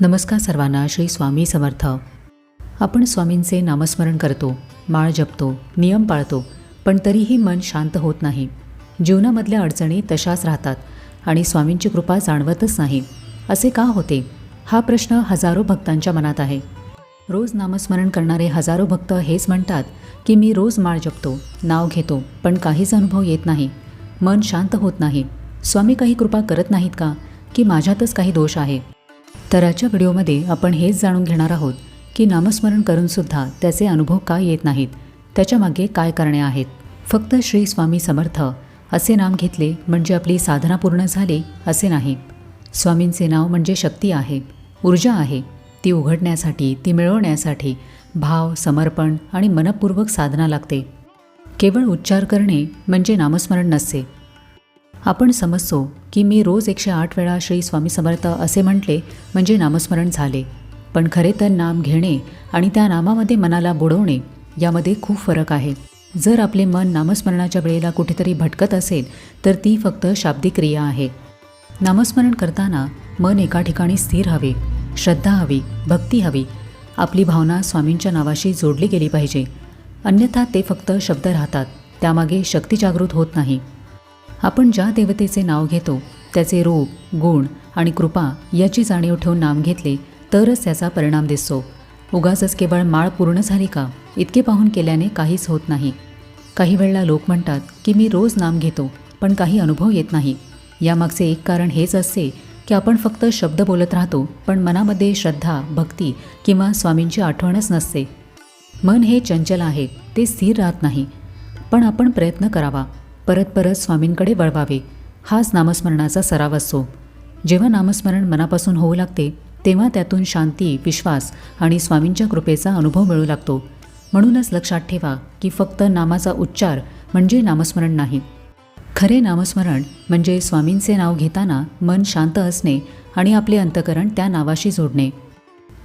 नमस्कार सर्वांना श्री स्वामी समर्थ. आपण स्वामींचे नामस्मरण करतो माळ जपतो नियम पाळतो पण तरीही मन शांत होत नाही. जीवनामधल्या अडचणी तशाच राहतात आणि स्वामींची कृपा जाणवतच नाही. असे का होते? हा प्रश्न हजारो भक्तांच्या मनात आहे. रोज नामस्मरण करणारे हजारो भक्त हेच म्हणतात की मी रोज माळ जपतो नाव घेतो पण काहीच अनुभव येत नाही. मन शांत होत नाही. स्वामी काही कृपा करत नाहीत का? की माझ्यातच काही दोष आहे? तर आजच्या व्हिडिओमध्ये आपण हेच जाणून घेणार आहोत की नामस्मरण करूनसुद्धा त्याचे अनुभव का येत नाहीत? त्याच्यामागे काय कारणे आहेत? फक्त श्री स्वामी समर्थ असे नाम घेतले म्हणजे आपली साधना पूर्ण झाली असे नाही. स्वामींचे नाव म्हणजे शक्ती आहे ऊर्जा आहे. ती उघडण्यासाठी ती मिळवण्यासाठी भाव समर्पण आणि मनपूर्वक साधना लागते. केवळ उच्चार करणे म्हणजे नामस्मरण नसते. आपण समजतो की मी रोज एकशे आठ वेळा श्री स्वामी समर्थ असे म्हटले म्हणजे नामस्मरण झाले. पण खरे तर नाम घेणे आणि त्या नामामध्ये मनाला बुडवणे यामध्ये खूप फरक आहे. जर आपले मन नामस्मरणाच्या वेळेला कुठेतरी भटकत असेल तर ती फक्त शाब्दिक क्रिया आहे. नामस्मरण करताना मन एका ठिकाणी स्थिर हवे श्रद्धा हवी भक्ती हवी. आपली भावना स्वामींच्या नावाशी जोडली गेली पाहिजे. अन्यथा ते फक्त शब्द राहतात त्यामागे शक्ती जागृत होत नाही. आपण ज्या देवतेचे नाव घेतो त्याचे रूप गुण आणि कृपा याची जाणीव ठेवून नाम घेतले तरच त्याचा परिणाम दिसतो. उगाचच केवळ माळ पूर्ण झाली का? इतके पाहून केल्याने काहीच होत नाही. काही वेळेला लोक म्हणतात की मी रोज नाम घेतो पण काही अनुभव येत नाही. यामागचे एक कारण हेच असते की आपण फक्त शब्द बोलत राहतो पण मनामध्ये श्रद्धा भक्ती किंवा स्वामींची आठवणच नसते. मन हे चंचल आहे ते स्थिर राहत नाही. पण आपण प्रयत्न करावा. परत परत स्वामींकडे वळवावे. हाच नामस्मरणाचा सराव असतो जेव्हा नामस्मरण मनापासून होऊ लागते तेव्हा त्यातून शांती विश्वास आणि स्वामींच्या कृपेचा अनुभव मिळू लागतो. म्हणूनच लक्षात ठेवा की फक्त नामाचा उच्चार म्हणजे नामस्मरण नाही. खरे नामस्मरण म्हणजे स्वामींचे नाव घेताना मन शांत असणे आणि आपले अंतकरण त्या नावाशी जोडणे.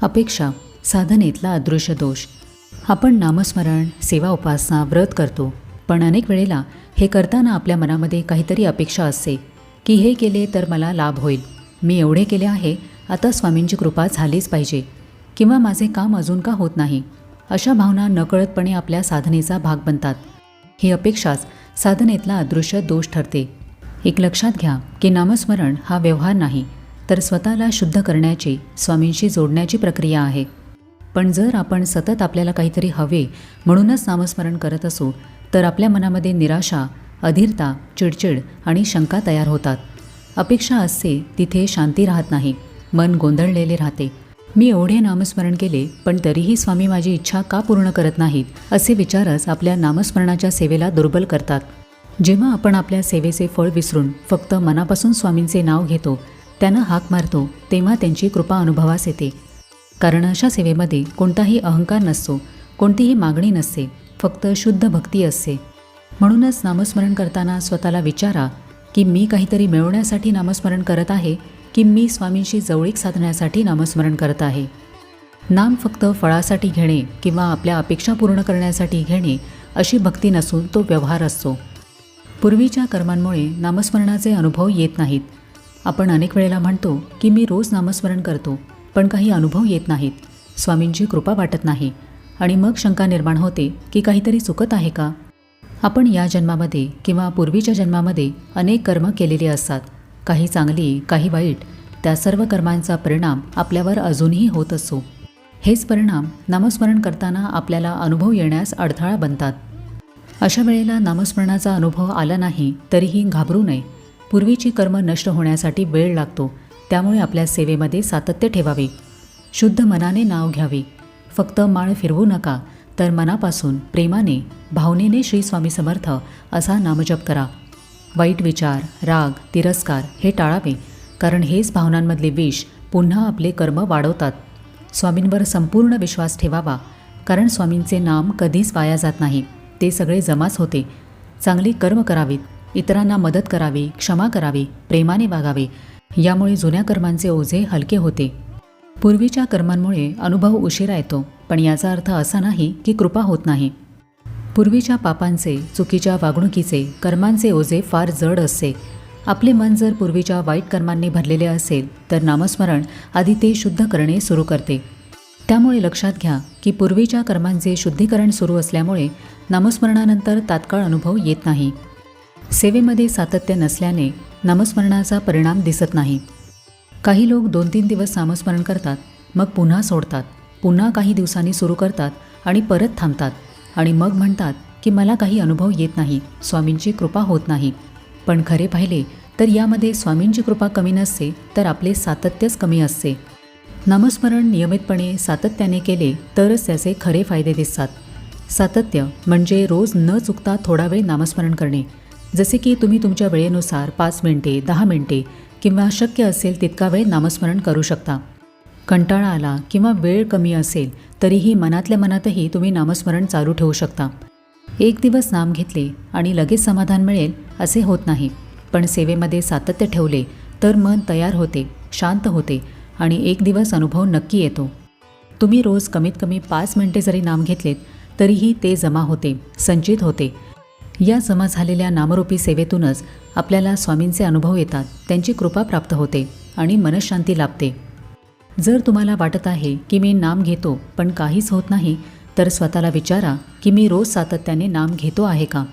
अपेक्षा साधनेतला अदृश्य दोष. आपण नामस्मरण सेवा उपासना व्रत करतो. पण अनेक वेळेला हे करताना आपल्या मनामध्ये काहीतरी अपेक्षा असते की हे केले तर मला लाभ होईल. मी एवढे केले आहे आता स्वामींची कृपा झालीच पाहिजे. किंवा माझे काम अजून का होत नाही? अशा भावना नकळतपणे आपल्या साधनेचा भाग बनतात. ही अपेक्षाच साधनेतला अदृश्य दोष ठरते. एक लक्षात घ्या की नामस्मरण हा व्यवहार नाही तर स्वतःला शुद्ध करण्याची स्वामींशी जोडण्याची प्रक्रिया आहे. पण जर आपण सतत आपल्याला काहीतरी हवे म्हणूनच नामस्मरण करत असू तर आपल्या मनामध्ये निराशा अधीरता चिडचिड आणि शंका तयार होतात. अपेक्षा असते तिथे शांती राहत नाही मन गोंधळलेले राहते. मी एवढे नामस्मरण केले पण तरीही स्वामी माझी इच्छा का पूर्ण करत नाहीत असे विचारच आपल्या नामस्मरणाच्या सेवेला दुर्बल करतात. जेव्हा आपण आपल्या सेवेचे फळ विसरून फक्त मनापासून स्वामींचे नाव घेतो त्यांना हाक मारतो तेव्हा त्यांची कृपा अनुभवास येते. कारण अशा सेवेमध्ये कोणताही अहंकार नसतो कोणतीही मागणी नसते. फक्त शुद्ध भक्ती असते. म्हणूनच नामस्मरण करताना स्वतःला विचारा की मी काहीतरी मिळवण्यासाठी नामस्मरण करत आहे की मी स्वामींशी जवळीक साधण्यासाठी नामस्मरण करत आहे. नाम फक्त फळासाठी घेणे किंवा आपल्या अपेक्षा पूर्ण करण्यासाठी घेणे अशी भक्ती नसून तो व्यवहार असतो. पूर्वीच्या कर्मांमुळे नामस्मरणाचे अनुभव येत नाहीत. आपण अनेक वेळेला म्हणतो की मी रोज नामस्मरण करतो पण काही अनुभव येत नाहीत. स्वामींची कृपा वाटत नाही. आणि मग शंका निर्माण होते की काहीतरी चुकत आहे का? आपण या जन्मामध्ये किंवा पूर्वीच्या जन्मामध्ये अनेक कर्म केलेली असतात. काही चांगली काही वाईट त्या सर्व कर्मांचा परिणाम आपल्यावर अजूनही होत असतो. हेच परिणाम नामस्मरण करताना आपल्याला अनुभव येण्यास अडथळा बनतात. अशा वेळेला नामस्मरणाचा अनुभव आला नाही तरीही घाबरू नये. पूर्वीची कर्म नष्ट होण्यासाठी वेळ लागतो त्यामुळे आपल्या सेवेमध्ये सातत्य ठेवावे. शुद्ध मनाने नाव घ्यावे. फक्त माळ फिरवू नका तर मनापासून प्रेमाने भावनेने श्री स्वामी समर्थ असा नामजप करा. वाईट विचार राग तिरस्कार हे टाळावे कारण हेच भावनांमधले विष पुन्हा आपले कर्म वाढवतात. स्वामींवर संपूर्ण विश्वास ठेवावा कारण स्वामींचे नाम कधीच वाया जात नाही ते सगळे जमाच होते. चांगली कर्म करावीत इतरांना मदत करावी क्षमा करावी प्रेमाने वागावे यामुळे जुन्या कर्मांचे ओझे हलके होते. पूर्वीच्या कर्मांमुळे अनुभव उशिरा येतो पण याचा अर्थ असा नाही की कृपा होत नाही. पूर्वीच्या पापांचे चुकीच्या वागणुकीचे कर्मांचे ओझे फार जड असते. आपले मन जर पूर्वीच्या वाईट कर्मांनी भरलेले असेल तर नामस्मरण आधी ते शुद्ध करणे सुरू करते. त्यामुळे लक्षात घ्या की पूर्वीच्या कर्मांचे शुद्धीकरण सुरू असल्यामुळे नामस्मरणानंतर तात्काळ अनुभव येत नाही. सेवेमध्ये सातत्य नसल्याने नामस्मरणाचा परिणाम दिसत नाही. काही लोक दोन तीन दिवस नामस्मरण करतात मग पुन्हा सोडतात पुन्हा काही दिवसांनी सुरू करतात आणि परत थांबतात आणि मग म्हणतात की मला काही अनुभव येत नाही स्वामींची कृपा होत नाही. पण खरे पाहिले तर यामध्ये स्वामींची कृपा कमी नसते तर आपले सातत्यच कमी असते. नामस्मरण नियमितपणे सातत्याने केले तरच त्याचे खरे फायदे दिसतात. सातत्य म्हणजे रोज न चुकता थोडा वेळ नामस्मरण करणे. जसे की तुम्ही तुमच्या वेळेनुसार पाच मिनिटे दहा मिनिटे किंवा शक्य असेल तितका वेळ नामस्मरण करू शकता. कंटाळा आला किंवा वेळ कमी असेल तरीही मनातल्या मनातही तुम्ही नामस्मरण चालू ठेवू शकता. एक दिवस नाम घेतले आणि लगेच समाधान मिळेल असे होत नाही. पण सेवेमध्ये सातत्य ठेवले तर मन तयार होते शांत होते आणि एक दिवस अनुभव नक्की येतो. तुम्ही रोज कमीत कमी पाच मिनिटे जरी नाम घेतलेत तरीही ते जमा होते संचित होते या जमा झालेल्या नामरूपी सेवेतूनच आपल्याला स्वामींचे अनुभव येतात त्यांची कृपा प्राप्त होते आणि मनशांती लाभते. जर तुम्हाला वाटत आहे की मी नाम घेतो पण काहीच होत नाही तर स्वतःला विचारा की मी रोज सातत्याने नाम घेतो आहे का?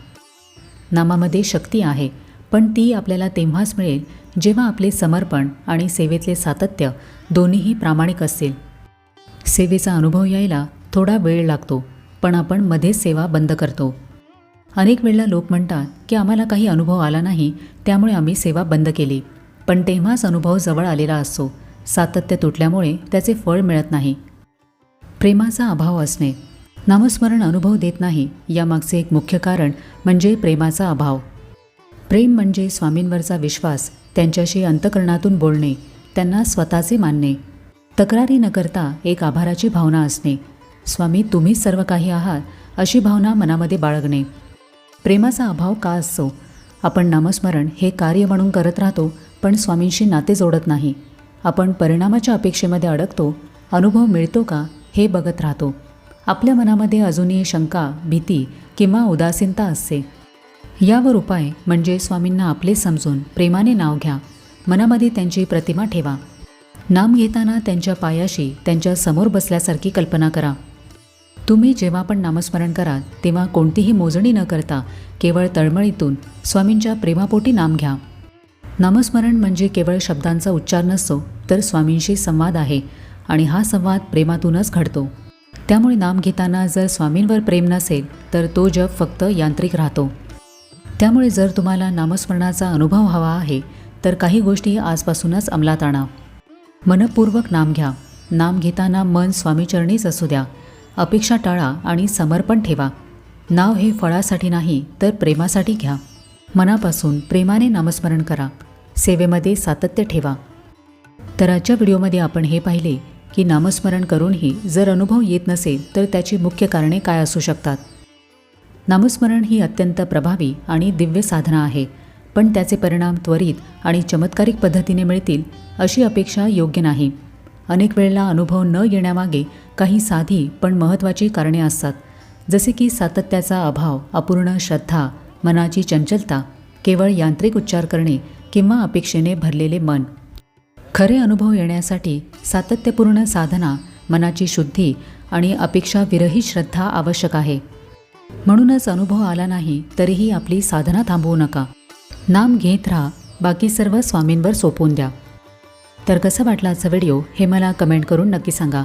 नामामध्ये शक्ती आहे पण ती आपल्याला तेव्हाच मिळेल जेव्हा आपले समर्पण आणि सेवेतले सातत्य दोन्हीही प्रामाणिक असतील. सेवेचा अनुभव यायला थोडा वेळ लागतो पण आपण मध्येच सेवा बंद करतो. अनेक वेळेला लोक म्हणतात की आम्हाला काही अनुभव आला नाही त्यामुळे आम्ही सेवा बंद केली. पण तेव्हाच अनुभव जवळ आलेला असतो. सातत्य तुटल्यामुळे त्याचे फळ मिळत नाही. प्रेमाचा अभाव असणे. नामस्मरण अनुभव देत नाही यामागचे एक मुख्य कारण म्हणजे प्रेमाचा अभाव. प्रेम म्हणजे स्वामींवरचा विश्वास त्यांच्याशी अंतकरणातून बोलणे त्यांना स्वतःचे मानणे. तक्रारी न करता एक आभाराची भावना असणे. स्वामी तुम्हीच सर्व काही आहात अशी भावना मनामध्ये बाळगणे. प्रेमाचा अभाव का असतो? आपण नामस्मरण हे कार्य म्हणून करत राहतो पण स्वामींशी नाते जोडत नाही. आपण परिणामाच्या अपेक्षेमध्ये अडकतो अनुभव मिळतो का हे बघत राहतो. आपल्या मनामध्ये अजूनही शंका भीती किंवा उदासीनता असते. यावर उपाय म्हणजे स्वामींना आपले समजून प्रेमाने नाव घ्या. मनामध्ये त्यांची प्रतिमा ठेवा. नाम घेताना त्यांच्या पायाशी त्यांच्यासमोर बसल्यासारखी कल्पना करा. तुम्ही जेव्हा पण नामस्मरण कराल तेव्हा कोणतीही मोजणी न करता केवळ तळमळीतून स्वामींच्या प्रेमापोटी नाम घ्या. नामस्मरण म्हणजे केवळ शब्दांचा उच्चार नसतो तर स्वामींशी संवाद आहे आणि हा संवाद प्रेमातूनच घडतो. त्यामुळे नाम घेताना जर स्वामींवर प्रेम नसेल तर तो जप फक्त यांत्रिक राहतो. त्यामुळे जर तुम्हाला नामस्मरणाचा अनुभव हवा आहे तर काही गोष्टी आजपासूनच अंमलात आणा. मनपूर्वक नाम घ्या. नाम घेताना मन स्वामीचरणीच असू द्या. अपेक्षा टाळा आणि समर्पण ठेवा. नाव हे फळासाठी नाही तर प्रेमासाठी घ्या. मनापासून प्रेमाने नामस्मरण करा. सेवेमध्ये सातत्य ठेवा. तर आजच्या व्हिडिओमध्ये आपण हे पाहिले की नामस्मरण करूनही जर अनुभव येत नसेल तर त्याची मुख्य कारणे काय असू शकतात? नामस्मरण ही अत्यंत प्रभावी आणि दिव्य साधना आहे पण त्याचे परिणाम त्वरित आणि चमत्कारिक पद्धतीने मिळतील अशी अपेक्षा योग्य नाही. अनेक वेळेला अनुभव न येण्यामागे काही साधी पण महत्त्वाची कारणे असतात. जसे की सातत्याचा अभाव अपूर्ण श्रद्धा मनाची चंचलता केवळ यांत्रिक उच्चार करणे किंवा अपेक्षेने भरलेले मन. खरे अनुभव येण्यासाठी सातत्यपूर्ण साधना मनाची शुद्धी आणि अपेक्षाविरहित श्रद्धा आवश्यक आहे. म्हणूनच अनुभव आला नाही तरीही आपली साधना थांबवू नका. नाम घेत राहा बाकी सर्व स्वामींवर सोपवून द्या. तर कसं वाटलं आजचा व्हिडिओ हे मला कमेंट करून नक्की सांगा.